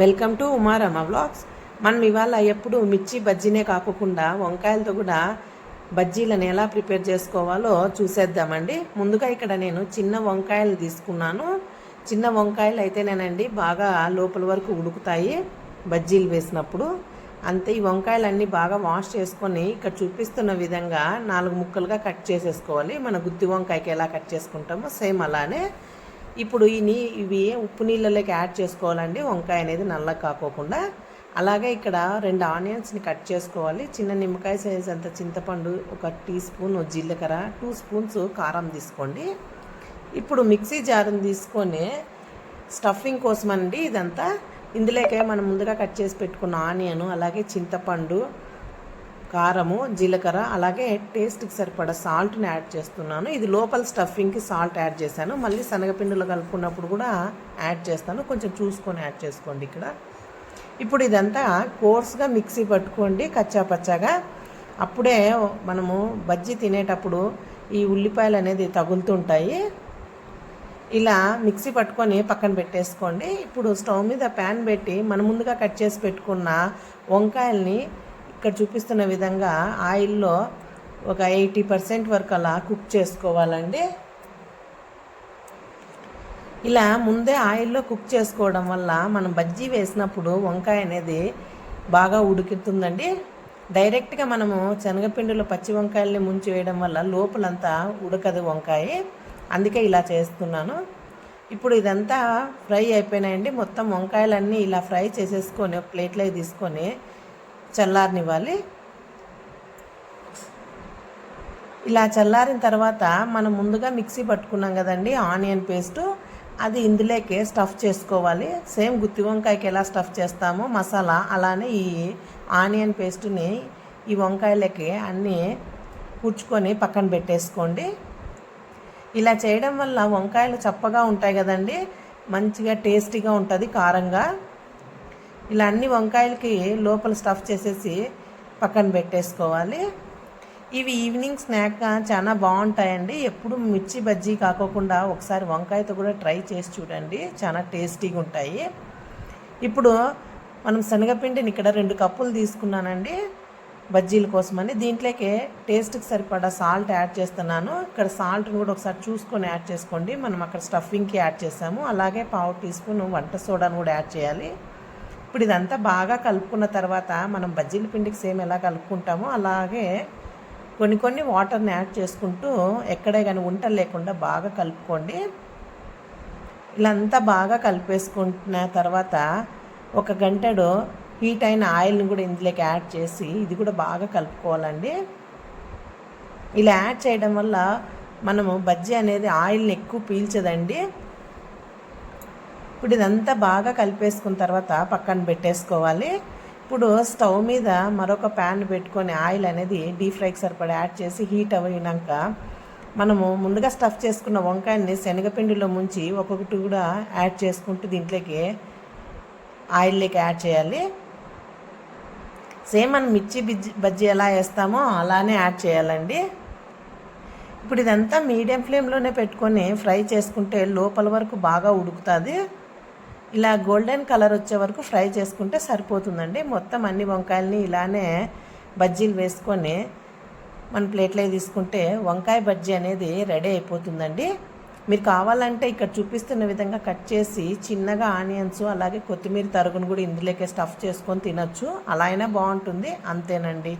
Welcome to ఉమారమ్మ vlogs. మనం ఇవాళ ఎప్పుడు మిర్చి బజ్జీనే కాకుండా వంకాయలతో కూడా బజ్జీలను ఎలా ప్రిపేర్ చేసుకోవాలో చూసేద్దామండి. ముందుగా ఇక్కడ నేను చిన్న వంకాయలు తీసుకున్నాను. చిన్న వంకాయలు అయితేనేనండి బాగా లోపల వరకు ఉడుకుతాయి బజ్జీలు వేసినప్పుడు. అంతే ఈ వంకాయలన్నీ బాగా వాష్ చేసుకొని ఇక్కడ చూపిస్తున్న విధంగా నాలుగు ముక్కలుగా కట్ చేసేసుకోవాలి. మన గుత్తి వంకాయకి ఎలా కట్ చేసుకుంటామో సేమ్ అలానే. ఇప్పుడు ఈ నీ ఇవి ఉప్పు నీళ్ళలోకి యాడ్ చేసుకోవాలండి. వంకాయ అనేది నల్ల కాకోకుండా. అలాగే ఇక్కడ రెండు ఆనియన్స్ని కట్ చేసుకోవాలి. చిన్న నిమ్మకాయ సైజ్ అంత చింతపండు ఒక టీ స్పూన్ జీలకర్ర టూ స్పూన్స్ కారం తీసుకోండి. ఇప్పుడు మిక్సీ జారుని తీసుకొని స్టఫింగ్ కోసం అండి ఇదంతా. ఇందులోకే మనం ముందుగా కట్ చేసి పెట్టుకున్న ఆనియన్ అలాగే చింతపండు కారము జీలకర్ర అలాగే టేస్ట్కి సరిపడా సాల్ట్ని యాడ్ చేస్తున్నాను. ఇది లోపల స్టఫింగ్కి సాల్ట్ యాడ్ చేశాను. మళ్ళీ శనగపిండిలో కలుపుకున్నప్పుడు కూడా యాడ్ చేస్తాను. కొంచెం చూసుకొని యాడ్ చేసుకోండి ఇక్కడ. ఇప్పుడు ఇదంతా కోర్స్గా మిక్సీ పట్టుకోండి కచ్చా పచ్చాగా. అప్పుడే మనము బజ్జీ తినేటప్పుడు ఈ ఉల్లిపాయలు అనేది తగులుతుంటాయి. ఇలా మిక్సీ పట్టుకొని పక్కన పెట్టేసుకోండి. ఇప్పుడు స్టవ్ మీద ప్యాన్ పెట్టి మనం ముందుగా కట్ చేసి పెట్టుకున్న వంకాయల్ని ఇక్కడ చూపిస్తున్న విధంగా ఆయిల్లో ఒక ఎయిటీ పర్సెంట్ వరకు అలా కుక్ చేసుకోవాలండి. ఇలా ముందే ఆయిల్లో కుక్ చేసుకోవడం వల్ల మనం బజ్జీ వేసినప్పుడు వంకాయ అనేది బాగా ఉడుకుతుందండి. డైరెక్ట్గా మనము శనగపిండిలో పచ్చి వంకాయల్ని ముంచి వేయడం వల్ల లోపలంతా ఉడకదు వంకాయ. అందుకే ఇలా చేస్తున్నాను. ఇప్పుడు ఇదంతా ఫ్రై అయిపోయినాయండి. మొత్తం వంకాయలన్నీ ఇలా ఫ్రై చేసేసుకొని ఒక ప్లేట్లో తీసుకొని చల్లారనివ్వాలి. ఇలా చల్లారిన తర్వాత మనం ముందుగా మిక్సీ పట్టుకున్నాం కదండి ఆనియన్ పేస్ట్. అది ఇందులోకే స్టఫ్ చేసుకోవాలి. సేమ్ గుత్తి వంకాయకి ఎలా స్టఫ్ చేస్తామో మసాలా అలానే ఈ ఆనియన్ పేస్ట్ని ఈ వంకాయలకి అన్నీ కూర్చుకొని పక్కన పెట్టేసుకోండి. ఇలా చేయడం వల్ల వంకాయలు చప్పగా ఉంటాయి కదండి మంచిగా టేస్టీగా ఉంటుంది కారంగా. ఇలా అన్ని వంకాయలకి లోపల స్టఫ్ చేసేసి పక్కన పెట్టేసుకోవాలి. ఇవి ఈవినింగ్ స్నాక్గా చాలా బాగుంటాయండి. ఎప్పుడు మిర్చి బజ్జీ కాకోకుండా ఒకసారి వంకాయతో కూడా ట్రై చేసి చూడండి. చాలా టేస్టీగా ఉంటాయి. ఇప్పుడు మనం శనగపిండిని ఇక్కడ రెండు కప్పులు తీసుకున్నానండి. బజ్జీల కోసమని దీంట్లోకి టేస్ట్కి సరిపడా సాల్ట్ యాడ్ చేస్తున్నాను. ఇక్కడ సాల్ట్ని కూడా ఒకసారి చూసుకొని యాడ్ చేసుకోండి. మనం అక్కడ స్టఫింగ్కి యాడ్ చేసాము. అలాగే పావు టీ స్పూన్ వంట సోడాను కూడా యాడ్ చేయాలి. ఇప్పుడు ఇదంతా బాగా కలుపుకున్న తర్వాత మనం బజ్జీల పిండికి సేమ్ ఎలా కలుపుకుంటామో అలాగే కొన్ని కొన్ని వాటర్ని యాడ్ చేసుకుంటూ ఎక్కడే కానీ ఉంటలు లేకుండా బాగా కలుపుకోండి. ఇలా అంతా బాగా కలిపేసుకుంటున్న తర్వాత ఒక గంటడు హీట్ అయిన ఆయిల్ని కూడా ఇందులోకి యాడ్ చేసి ఇది కూడా బాగా కలుపుకోవాలండి. ఇలా యాడ్ చేయడం వల్ల మనము బజ్జీ అనేది ఆయిల్ని ఎక్కువ పీల్చదండి. ఇప్పుడు ఇదంతా బాగా కలిపేసుకున్న తర్వాత పక్కన పెట్టేసుకోవాలి. ఇప్పుడు స్టవ్ మీద మరొక ప్యాన్ పెట్టుకొని ఆయిల్ అనేది డీప్ ఫ్రైకి సరిపడా యాడ్ చేసి హీట్ అయినాక మనము ముందుగా స్టఫ్ చేసుకున్న వంకాయని శనగపిండిలో ముంచి ఒక్కొక్కటి కూడా యాడ్ చేసుకుంటూ దీంట్లోకి ఆయిల్లోకి యాడ్ చేయాలి. సేమ్ మనం మిర్చి బిజ్జి బజ్జీ ఎలా వేస్తామో అలానే యాడ్ చేయాలండి. ఇప్పుడు ఇదంతా మీడియం ఫ్లేమ్లోనే పెట్టుకొని ఫ్రై చేసుకుంటే లోపల వరకు బాగా ఉడుకుతుంది. ఇలా గోల్డెన్ కలర్ వచ్చే వరకు ఫ్రై చేసుకుంటే సరిపోతుందండి. మొత్తం అన్ని వంకాయలని ఇలానే బజ్జీలు వేసుకొని మన ప్లేట్లో తీసుకుంటే వంకాయ బజ్జీ అనేది రెడీ అయిపోతుందండి. మీరు కావాలంటే ఇక్కడ చూపిస్తున్న విధంగా కట్ చేసి చిన్నగా ఆనియన్స్ అలాగే కొత్తిమీర తరుగును కూడా ఇందులోకే స్టఫ్ చేసుకొని తినొచ్చు. అలా అయినా బాగుంటుంది. అంతేనండి.